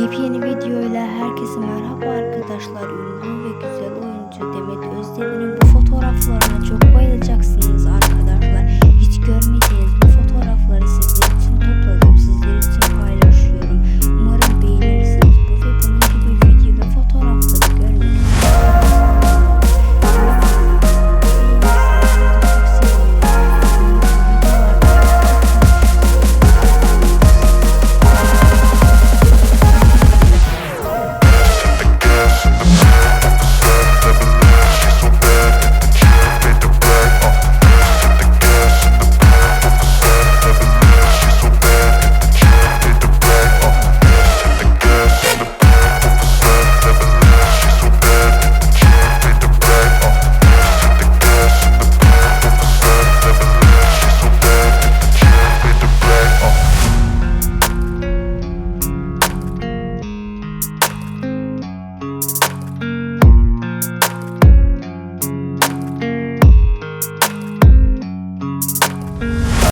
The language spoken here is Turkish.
Yepyeni videoyla herkese merhaba arkadaşlar. Ünlü ve güzel oyuncu Demet Özdemir'in bu fotoğraflarına çok bayıldım.